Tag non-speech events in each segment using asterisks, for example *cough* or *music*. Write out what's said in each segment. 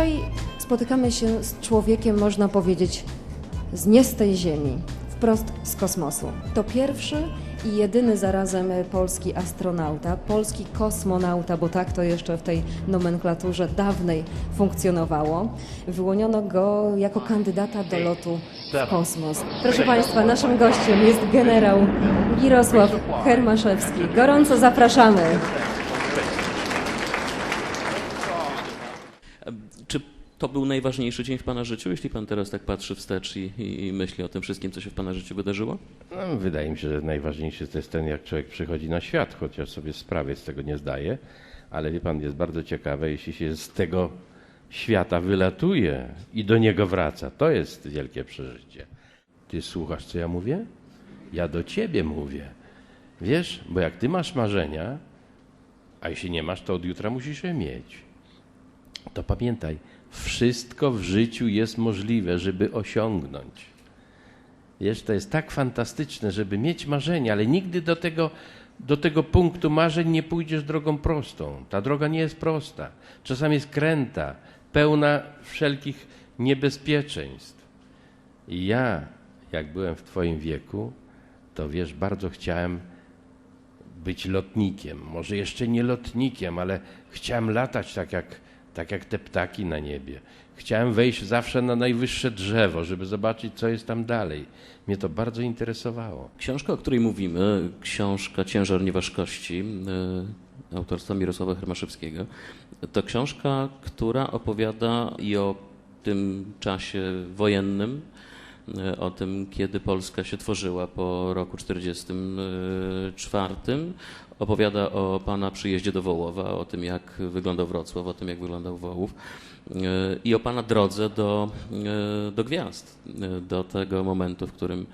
Dzisiaj spotykamy się z człowiekiem, można powiedzieć, z nie z tej ziemi, wprost z kosmosu. To pierwszy i jedyny zarazem polski astronauta, polski kosmonauta, bo tak to jeszcze w tej nomenklaturze dawnej funkcjonowało. Wyłoniono go jako kandydata do lotu w kosmos. Proszę Państwa, naszym gościem jest generał Mirosław Hermaszewski. Gorąco zapraszamy. Czy to był najważniejszy dzień w Pana życiu, jeśli Pan teraz tak patrzy wstecz i, i, myśli o tym wszystkim, co się w Pana życiu wydarzyło? No, wydaje mi się, że najważniejszy to jest ten, jak człowiek przychodzi na świat, chociaż sobie sprawy z tego nie zdaje. Ale wie pan, jest bardzo ciekawe, jeśli się z tego świata wylatuje i do niego wraca. To jest wielkie przeżycie. Ty słuchasz, co ja mówię? Ja do ciebie mówię. Wiesz, bo jak ty masz marzenia, a jeśli nie masz, to od jutra musisz je mieć. To pamiętaj, wszystko w życiu jest możliwe, żeby osiągnąć. Wiesz, to jest tak fantastyczne, żeby mieć marzenia, ale nigdy do tego, do tego punktu marzeń nie pójdziesz drogą prostą. Ta droga nie jest prosta. Czasami jest kręta, pełna wszelkich niebezpieczeństw. I ja, jak byłem w Twoim wieku, to wiesz, bardzo chciałem być lotnikiem. Może jeszcze nie lotnikiem, ale chciałem latać tak jak, tak jak te ptaki na niebie. Chciałem wejść zawsze na najwyższe drzewo, żeby zobaczyć, co jest tam dalej. Mnie to bardzo interesowało. Książka, o której mówimy, książka Ciężar Nieważkości e, autorstwa Mirosława Hermaszewskiego, to książka, która opowiada i o tym czasie wojennym, e, o tym, kiedy Polska się tworzyła po roku 1944. Opowiada o Pana przyjeździe do Wołowa, o tym, jak wyglądał Wrocław, o tym, jak wyglądał Wołów e, i o Pana drodze do, e, do gwiazd, e, do tego momentu, w którym,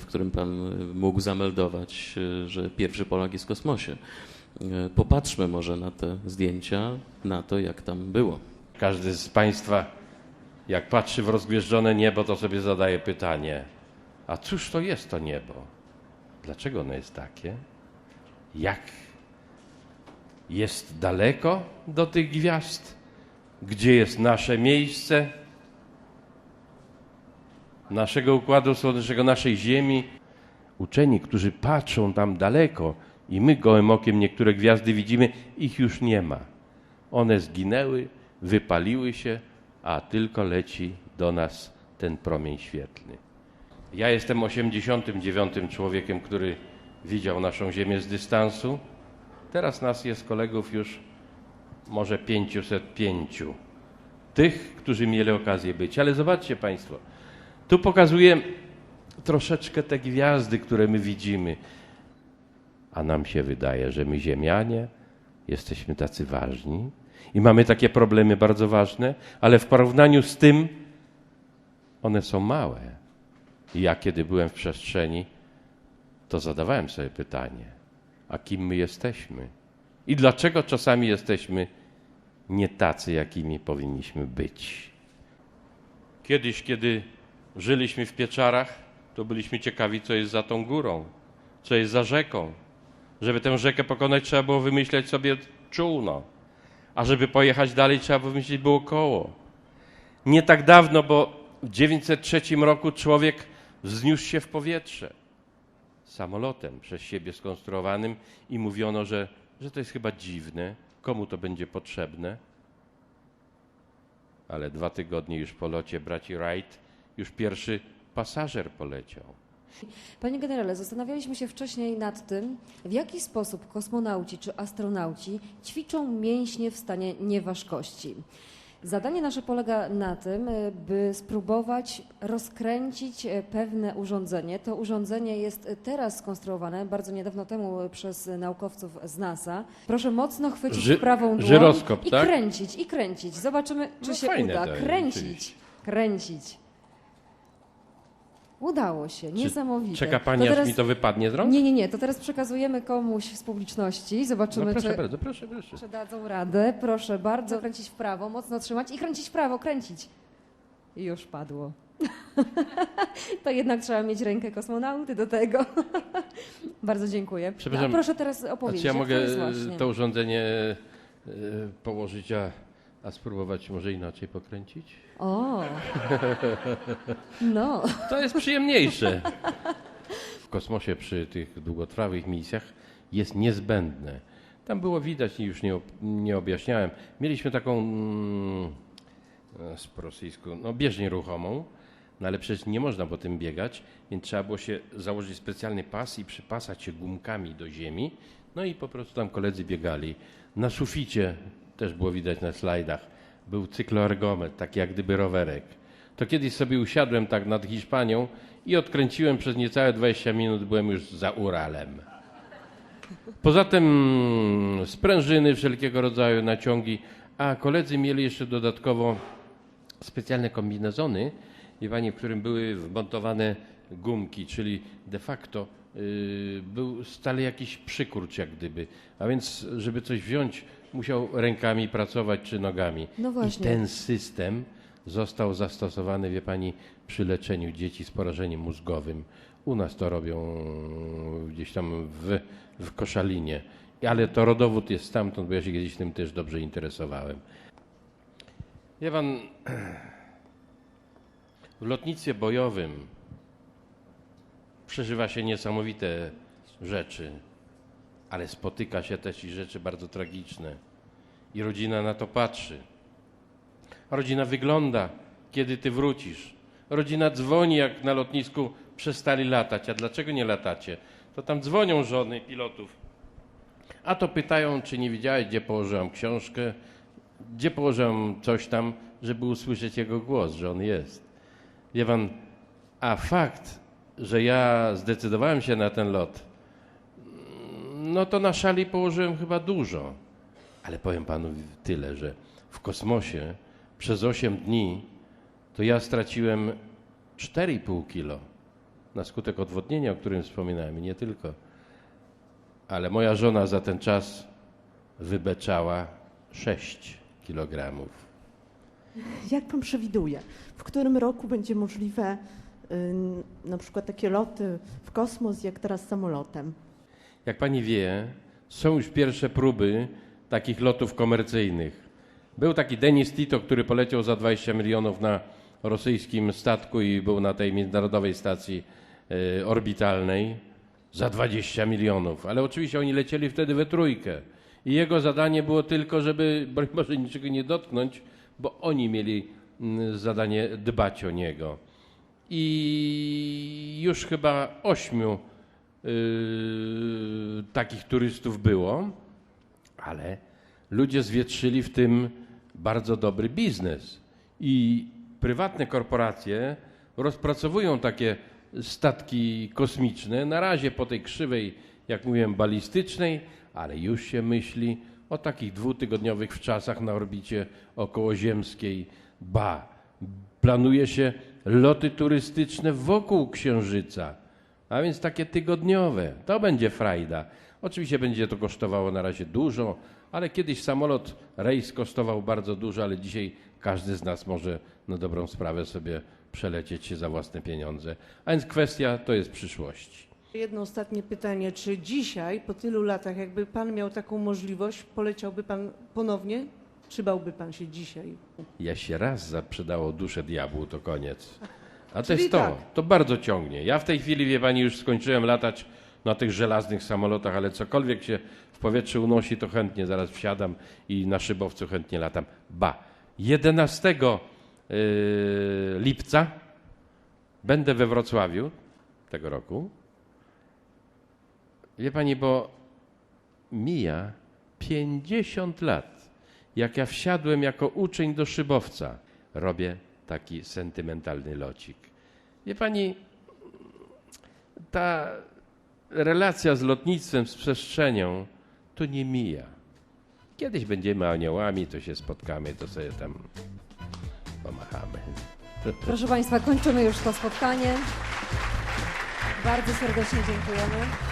w którym Pan mógł zameldować, że pierwszy Polak jest w kosmosie. Popatrzmy może na te zdjęcia, na to, jak tam było. Każdy z Państwa, jak patrzy w rozgwieżdżone niebo, to sobie zadaje pytanie: a cóż to jest to niebo? Dlaczego ono jest takie? Jak jest daleko do tych gwiazd? Gdzie jest nasze miejsce? Naszego układu słonecznego, naszej Ziemi. Uczeni, którzy patrzą tam daleko i my gołym okiem niektóre gwiazdy widzimy, ich już nie ma. One zginęły, wypaliły się, a tylko leci do nas ten promień świetlny. Ja jestem 89. człowiekiem, który widział naszą Ziemię z dystansu. Teraz nas jest kolegów już może 505. Tych, którzy mieli okazję być. Ale zobaczcie Państwo, tu pokazuję troszeczkę te gwiazdy, które my widzimy. A nam się wydaje, że my Ziemianie jesteśmy tacy ważni i mamy takie problemy bardzo ważne, ale w porównaniu z tym one są małe. I ja, kiedy byłem w przestrzeni, to zadawałem sobie pytanie, a kim my jesteśmy? I dlaczego czasami jesteśmy nie tacy, jakimi powinniśmy być? Kiedyś, kiedy żyliśmy w pieczarach, to byliśmy ciekawi, co jest za tą górą, co jest za rzeką. Żeby tę rzekę pokonać, trzeba było wymyśleć sobie czółno, a żeby pojechać dalej, trzeba było wymyślić było koło. Nie tak dawno, bo w 903 roku człowiek wzniósł się w powietrze samolotem przez siebie skonstruowanym i mówiono, że, że to jest chyba dziwne, komu to będzie potrzebne. Ale dwa tygodnie już po locie braci Wright już pierwszy pasażer poleciał. Panie generale, zastanawialiśmy się wcześniej nad tym, w jaki sposób kosmonauci czy astronauci ćwiczą mięśnie w stanie nieważkości. Zadanie nasze polega na tym, y, by spróbować rozkręcić y, pewne urządzenie. To urządzenie jest y, teraz skonstruowane bardzo niedawno temu przez naukowców z NASA. Proszę mocno chwycić Ży- prawą dłoń żyroskop, i tak? kręcić, i kręcić. Zobaczymy, czy No się fajne uda. to jest, kręcić, oczywiście. kręcić. Udało się, niesamowite. Czeka pani, To aż teraz- mi to wypadnie z rąk? nie, nie, nie. To teraz przekazujemy komuś z publiczności. Zobaczymy, No proszę czy, bardzo, proszę, proszę. czy dadzą radę. Proszę bardzo. Kręcić w prawo, mocno trzymać i kręcić w prawo, kręcić. I już padło. *laughs* to jednak trzeba mieć rękę kosmonauty do tego. *laughs* bardzo dziękuję. Przepraszam, A proszę teraz opowiedzieć. czy ja mogę to urządzenie e, położyć, a A spróbować może inaczej pokręcić? O! No, To jest przyjemniejsze. W kosmosie przy tych długotrwałych misjach jest niezbędne. Tam było widać, i już nie, nie objaśniałem. Mieliśmy taką mm, e, z po rosyjsku, no bieżnię ruchomą, no ale przecież nie można po tym biegać, więc trzeba było się założyć specjalny pas i przypasać się gumkami do ziemi. No i po prostu tam koledzy biegali. Na suficie też było widać na slajdach. Był cykloergometr, taki jak gdyby rowerek. To kiedyś sobie usiadłem tak nad Hiszpanią i odkręciłem przez niecałe 20 minut, byłem już za Uralem. Poza tym sprężyny wszelkiego rodzaju, naciągi, a koledzy mieli jeszcze dodatkowo specjalne kombinezony, w którym były wmontowane gumki, czyli de facto y, był stale jakiś przykurcz jak gdyby. A więc, żeby coś wziąć, musiał rękami pracować czy nogami. No właśnie. I ten system został zastosowany, wie pani, przy leczeniu dzieci z porażeniem mózgowym. U nas to robią gdzieś tam w, w Koszalinie. Ale to rodowód jest stamtąd, bo ja się kiedyś tym też dobrze interesowałem. Wie pan, *clears throat* w lotnictwie bojowym przeżywa się niesamowite rzeczy, ale spotyka się też i rzeczy bardzo tragiczne. I rodzina na to patrzy. Rodzina wygląda, kiedy ty wrócisz. Rodzina dzwoni, jak na lotnisku przestali latać. A dlaczego nie latacie? To tam dzwonią żony pilotów. A to pytają, czy nie widziałeś, gdzie położyłam książkę, gdzie położyłam coś tam, żeby usłyszeć jego głos, że on jest. Wie pan, a fakt, że ja zdecydowałem się na ten lot, no to na szali położyłem chyba dużo. Ale powiem panu tyle, że w kosmosie przez 8 dni to ja straciłem 4,5 kilo na skutek odwodnienia, o którym wspominałem, i nie tylko. Ale moja żona za ten czas wybeczała 6 kilogramów. Jak pan przewiduje, w którym roku będzie możliwe y, na przykład takie loty w kosmos, jak teraz samolotem? Jak pani wie, są już pierwsze próby takich lotów komercyjnych. Był taki Denis Tito, który poleciał za 20 milionów na rosyjskim statku i był na tej międzynarodowej stacji e, orbitalnej za 20 milionów. Ale oczywiście oni lecieli wtedy we trójkę. I jego zadanie było tylko, żeby, Boże, niczego nie dotknąć, bo oni mieli mm, zadanie dbać o niego. I już chyba ośmiu yy, takich turystów było, ale ludzie zwietrzyli w tym bardzo dobry biznes. I prywatne korporacje rozpracowują takie statki kosmiczne, na razie po tej krzywej, jak mówiłem, balistycznej, ale już się myśli o takich dwutygodniowych wczasach na orbicie okołoziemskiej. Ba, planuje się loty turystyczne wokół Księżyca, a więc takie tygodniowe. To będzie frajda. Oczywiście będzie to kosztowało na razie dużo, ale kiedyś samolot rejs kosztował bardzo dużo, ale dzisiaj każdy z nas może na dobrą sprawę sobie przelecieć się za własne pieniądze. A więc kwestia to jest przyszłości. Jedno ostatnie pytanie. Czy dzisiaj, po tylu latach, jakby pan miał taką możliwość, poleciałby pan ponownie? Czy bałby pan się dzisiaj? Ja się raz zaprzedało duszę diabłu, to koniec. A to Czyli jest to, tak. to bardzo ciągnie. Ja w tej chwili, wie pani, już skończyłem latać na tych żelaznych samolotach, ale cokolwiek się w powietrze unosi, to chętnie zaraz wsiadam i na szybowcu chętnie latam. Ba, 11 yy, lipca będę we Wrocławiu tego roku. Wie pani, bo mija 50 lat, jak ja wsiadłem jako uczeń do szybowca. Robię taki sentymentalny locik. Wie pani, ta relacja z lotnictwem, z przestrzenią, to nie mija. Kiedyś będziemy aniołami, to się spotkamy, to sobie tam pomachamy. proszę Państwa, kończymy już to spotkanie. Bardzo serdecznie dziękujemy.